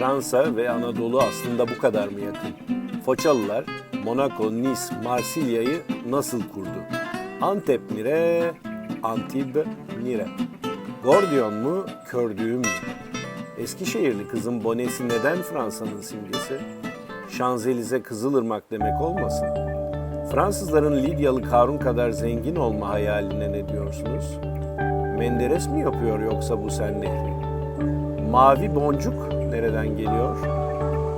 Fransa ve Anadolu aslında bu kadar mı yakın? Foçalılar Monaco, Nice, Marsilya'yı nasıl kurdu? Antep mire, Antibes nire. Gordiyon mu, kördüğüm mü? Eskişehirli kızın bonesi neden Fransa'nın simgesi? Şanzelize Kızılırmak demek olmasın? Fransızların Lidyalı Karun kadar zengin olma hayaline ne diyorsunuz? Menderes mi yapıyor yoksa bu sen nehri? Mavi boncuk nereden geliyor?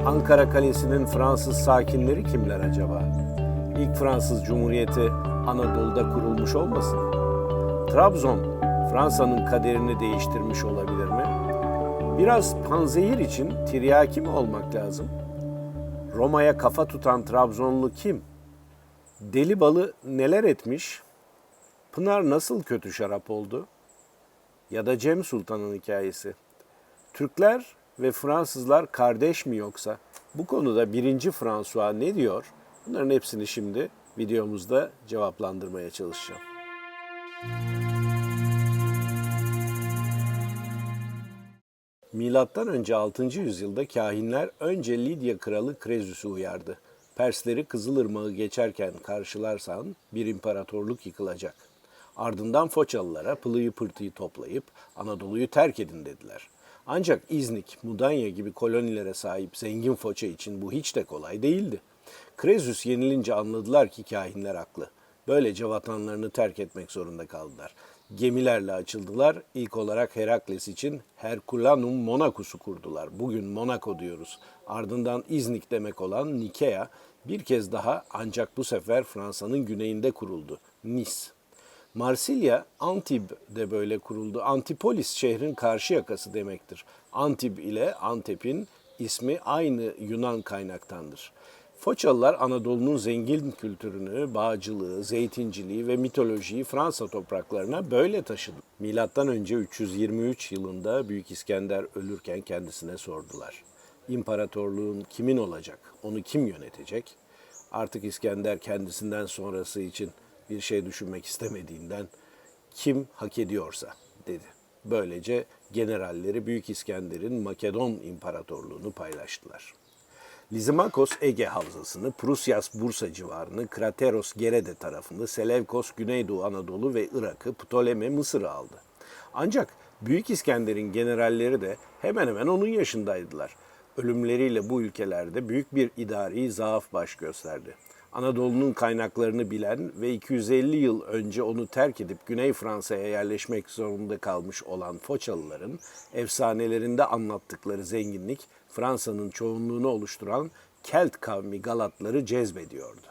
Ankara Kalesi'nin Fransız sakinleri kimler acaba? İlk Fransız Cumhuriyeti Anadolu'da kurulmuş olmasın? Trabzon Fransa'nın kaderini değiştirmiş olabilir mi? Biraz panzehir için tiryaki mi olmak lazım? Roma'ya kafa tutan Trabzonlu kim? Deli balı neler etmiş? Pınar nasıl kötü şarap oldu? Ya da Cem Sultan'ın hikayesi. Türkler ve Fransızlar kardeş mi yoksa? Bu konuda birinci François ne diyor? Bunların hepsini şimdi videomuzda cevaplandırmaya çalışacağım. Milattan önce 6. yüzyılda kahinler önce Lidya kralı Krezüs'ü uyardı. Persleri Kızılırmağı geçerken karşılarsan bir imparatorluk yıkılacak. Ardından Foçalılara pılıyı pırtıyı toplayıp Anadolu'yu terk edin dediler. Ancak İznik, Mudanya gibi kolonilere sahip zengin Foça için bu hiç de kolay değildi. Krezüs yenilince anladılar ki kahinler haklı. Böylece vatanlarını terk etmek zorunda kaldılar. Gemilerle açıldılar. İlk olarak Herakles için Herculanum Monacus'u kurdular. Bugün Monaco diyoruz. Ardından İznik demek olan Nikea bir kez daha ancak bu sefer Fransa'nın güneyinde kuruldu. Nice. Marsilya, Antib'de böyle kuruldu. Antipolis şehrin karşı yakası demektir. Antib ile Antep'in ismi aynı Yunan kaynaktandır. Foçalılar Anadolu'nun zengin kültürünü, bağcılığı, zeytinciliği ve mitolojiyi Fransa topraklarına böyle taşıdı. Milattan önce 323 yılında Büyük İskender ölürken kendisine sordular. İmparatorluğun kimin olacak? Onu kim yönetecek? Artık İskender kendisinden sonrası için bir şey düşünmek istemediğinden kim hak ediyorsa dedi. Böylece generalleri Büyük İskender'in Makedon İmparatorluğunu paylaştılar. Lizimakos Ege Havzası'nı, Prusyas Bursa civarını, Krateros Gerede tarafını, Selevkos Güneydoğu Anadolu ve Irak'ı, Ptolemy Mısır'ı aldı. Ancak Büyük İskender'in generalleri de hemen hemen onun yaşındaydılar. Ölümleriyle bu ülkelerde büyük bir idari zaaf baş gösterdi. Anadolu'nun kaynaklarını bilen ve 250 yıl önce onu terk edip Güney Fransa'ya yerleşmek zorunda kalmış olan Foçalıların efsanelerinde anlattıkları zenginlik Fransa'nın çoğunluğunu oluşturan Kelt kavmi Galatları cezbediyordu.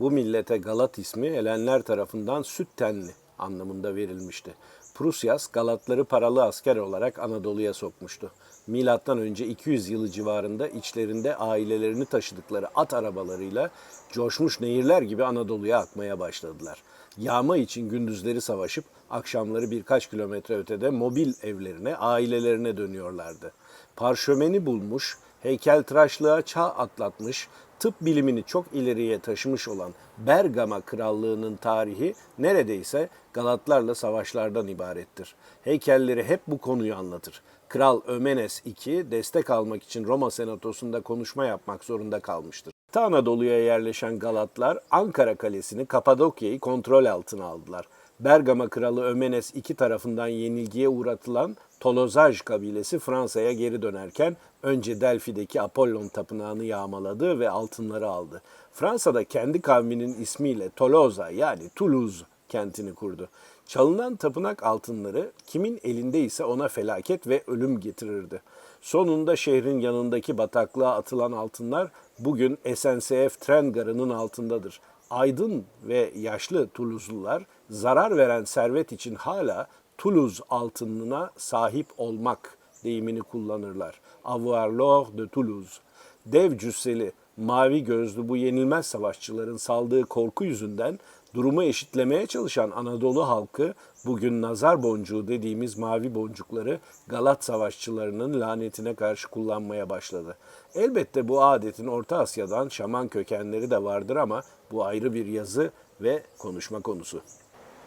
Bu millete Galat ismi Helenler tarafından süt tenli anlamında verilmişti. Prusyas Galatları paralı asker olarak Anadolu'ya sokmuştu. Milattan önce 200 yılı civarında içlerinde ailelerini taşıdıkları at arabalarıyla coşmuş nehirler gibi Anadolu'ya akmaya başladılar. Yağma için gündüzleri savaşıp akşamları birkaç kilometre ötede mobil evlerine, ailelerine dönüyorlardı. Parşömeni bulmuş, heykeltıraşlığa çağ atlatmış, tıp bilimini çok ileriye taşımış olan Bergama Krallığı'nın tarihi neredeyse Galatlarla savaşlardan ibarettir. Heykelleri hep bu konuyu anlatır. Kral Ömenes II destek almak için Roma Senatosu'nda konuşma yapmak zorunda kalmıştır. Ta Anadolu'ya yerleşen Galatlar Ankara Kalesi'ni, Kapadokya'yı kontrol altına aldılar. Bergama kralı Ömenes II tarafından yenilgiye uğratılan Tolozaj kabilesi Fransa'ya geri dönerken önce Delfi'deki Apollon tapınağını yağmaladı ve altınları aldı. Fransa'da kendi kavminin ismiyle Toloza yani Toulouse kentini kurdu. Çalınan tapınak altınları kimin elinde ise ona felaket ve ölüm getirirdi. Sonunda şehrin yanındaki bataklığa atılan altınlar bugün SNCF tren garının altındadır. Aydın ve yaşlı Toulouse'lular zarar veren servet için hala Toulouse altınına sahip olmak deyimini kullanırlar. Avoir l'or de Toulouse. Dev cüsseli, mavi gözlü bu yenilmez savaşçıların saldığı korku yüzünden durumu eşitlemeye çalışan Anadolu halkı bugün nazar boncuğu dediğimiz mavi boncukları Galat savaşçılarının lanetine karşı kullanmaya başladı. Elbette bu adetin Orta Asya'dan şaman kökenleri de vardır ama bu ayrı bir yazı ve konuşma konusu.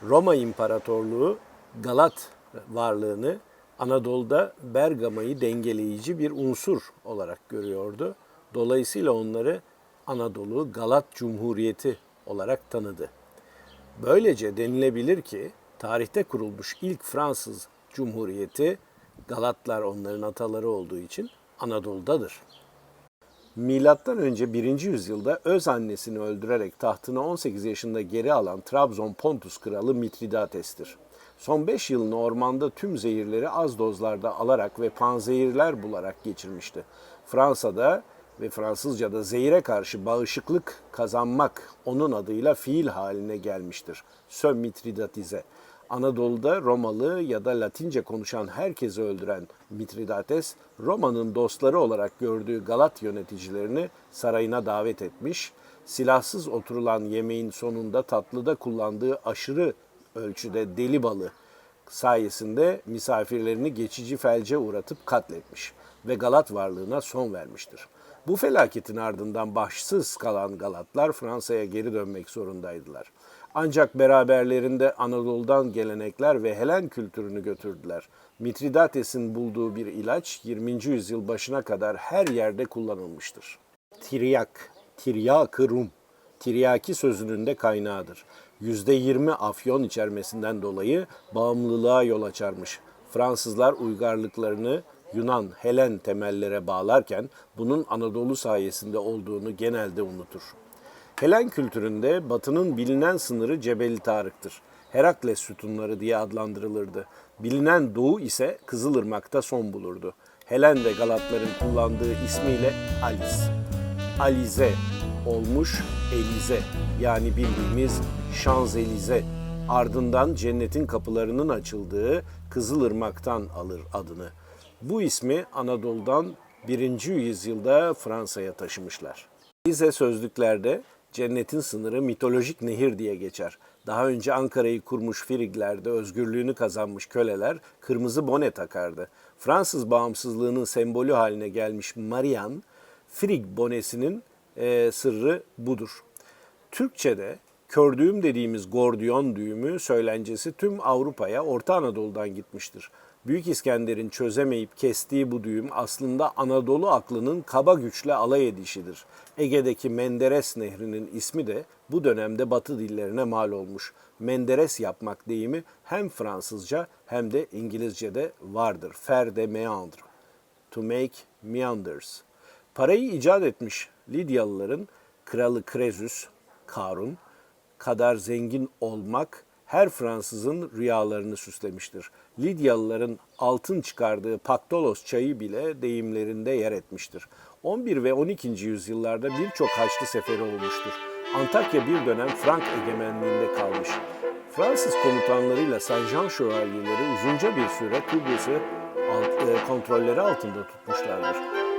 Roma İmparatorluğu Galat varlığını Anadolu'da Bergama'yı dengeleyici bir unsur olarak görüyordu. Dolayısıyla onları Anadolu Galat Cumhuriyeti olarak tanıdı. Böylece denilebilir ki tarihte kurulmuş ilk Fransız Cumhuriyeti Galatlar onların ataları olduğu için Anadolu'dadır. Milattan önce 1. yüzyılda öz annesini öldürerek tahtını 18 yaşında geri alan Trabzon Pontus kralı Mitridates'tir. Son 5 yılını ormanda tüm zehirleri az dozlarda alarak ve panzehirler bularak geçirmişti. Fransa'da ve Fransızca'da zehire karşı bağışıklık kazanmak onun adıyla fiil haline gelmiştir. Sö Mitridatize. Anadolu'da Romalı ya da Latince konuşan herkesi öldüren Mitridates, Roma'nın dostları olarak gördüğü Galat yöneticilerini sarayına davet etmiş, silahsız oturulan yemeğin sonunda tatlıda kullandığı aşırı ölçüde deli balı sayesinde misafirlerini geçici felce uğratıp katletmiş ve Galat varlığına son vermiştir. Bu felaketin ardından başsız kalan Galatlar Fransa'ya geri dönmek zorundaydılar. Ancak beraberlerinde Anadolu'dan gelenekler ve Helen kültürünü götürdüler. Mitridates'in bulduğu bir ilaç 20. yüzyıl başına kadar her yerde kullanılmıştır. Tiryak, tiryak-ı Rum, tiryaki sözünün de kaynağıdır. %20 afyon içermesinden dolayı bağımlılığa yol açarmış. Fransızlar uygarlıklarını Yunan, Helen temellere bağlarken bunun Anadolu sayesinde olduğunu genelde unutur. Helen kültüründe batının bilinen sınırı Cebeli Tarık'tır. Herakles sütunları diye adlandırılırdı. Bilinen doğu ise Kızılırmak'ta son bulurdu. Helen ve Galatların kullandığı ismiyle Alice. Alize olmuş Elize yani bildiğimiz Şanzelize. Ardından cennetin kapılarının açıldığı Kızılırmak'tan alır adını. Bu ismi Anadolu'dan 1. yüzyılda Fransa'ya taşımışlar. Elize sözlüklerde cennetin sınırı mitolojik nehir diye geçer. Daha önce Ankara'yı kurmuş Friglerde özgürlüğünü kazanmış köleler kırmızı bone takardı. Fransız bağımsızlığının sembolü haline gelmiş Marian, Frig bonesinin e, sırrı budur. Türkçe'de kördüğüm dediğimiz gordiyon düğümü söylencesi tüm Avrupa'ya Orta Anadolu'dan gitmiştir. Büyük İskender'in çözemeyip kestiği bu düğüm aslında Anadolu aklının kaba güçle alay edişidir. Ege'deki Menderes Nehri'nin ismi de bu dönemde Batı dillerine mal olmuş. Menderes yapmak deyimi hem Fransızca hem de İngilizce'de vardır. Faire de meandre. To make meanders. Parayı icat etmiş Lidyalıların kralı Krezus, Karun, kadar zengin olmak her Fransızın rüyalarını süslemiştir. Lidyalıların altın çıkardığı Paktolos çayı bile deyimlerinde yer etmiştir. 11 ve 12. yüzyıllarda birçok haçlı seferi olmuştur. Antakya bir dönem Frank egemenliğinde kalmış. Fransız komutanlarıyla Saint-Jean şövalyeleri uzunca bir süre Kıbrıs'ı alt, e, kontrolleri altında tutmuşlardır.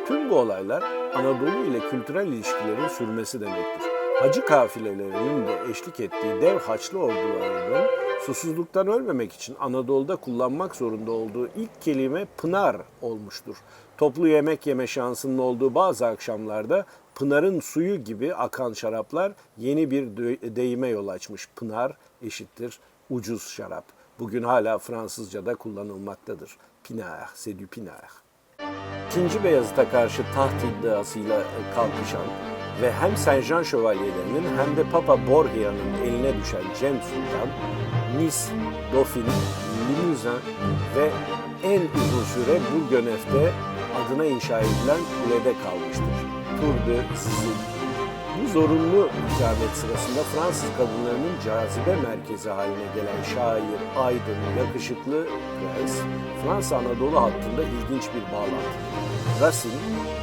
Tüm bu olaylar Anadolu ile kültürel ilişkilerin sürmesi demektir. Hacı kafilelerinin de eşlik ettiği dev haçlı ordularının susuzluktan ölmemek için Anadolu'da kullanmak zorunda olduğu ilk kelime pınar olmuştur. Toplu yemek yeme şansının olduğu bazı akşamlarda pınarın suyu gibi akan şaraplar yeni bir deyime yol açmış. Pınar eşittir ucuz şarap. Bugün hala Fransızca'da kullanılmaktadır. Pinard, c'est du pinard. 2. Beyazıt'a karşı taht iddiasıyla e, kalkışan ve hem Saint-Jean şövalyelerinin hem de Papa Borgia'nın eline düşen Cem Sultan, Nice, Dauphin, Limousin ve en uzun süre Bourgonef'te adına inşa edilen kulede kalmıştır. Tour de Sizin Zorunlu ikamet sırasında Fransız kadınlarının cazibe merkezi haline gelen şair, aydın, yakışıklı prens, Fransa Anadolu hattında ilginç bir bağlantı. Racine,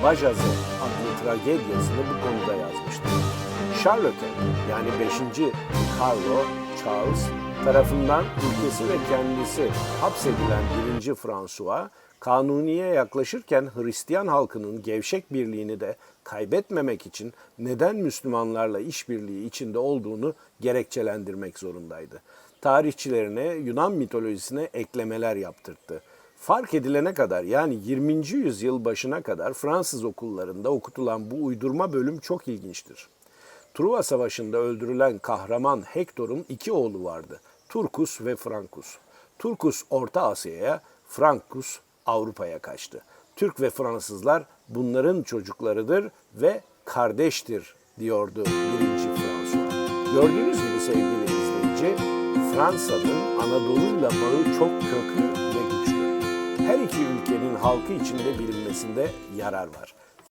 Bajazet adlı tragedyasını bu konuda yazmıştır. Charlotte yani 5. Carlo Charles tarafından ülkesi ve kendisi hapsedilen 1. François, Kanuni'ye yaklaşırken Hristiyan halkının gevşek birliğini de kaybetmemek için neden Müslümanlarla işbirliği içinde olduğunu gerekçelendirmek zorundaydı. Tarihçilerine Yunan mitolojisine eklemeler yaptırttı. Fark edilene kadar yani 20. yüzyıl başına kadar Fransız okullarında okutulan bu uydurma bölüm çok ilginçtir. Truva Savaşı'nda öldürülen kahraman Hektor'un iki oğlu vardı. Turkus ve Frankus. Turkus Orta Asya'ya, Frankus Avrupa'ya kaçtı. Türk ve Fransızlar bunların çocuklarıdır ve kardeştir diyordu birinci François. Gördüğünüz gibi sevgili izleyici, Fransa'nın Anadolu'yla bağı çok köklü ve güçlü. Her iki ülkenin halkı içinde bilinmesinde yarar var.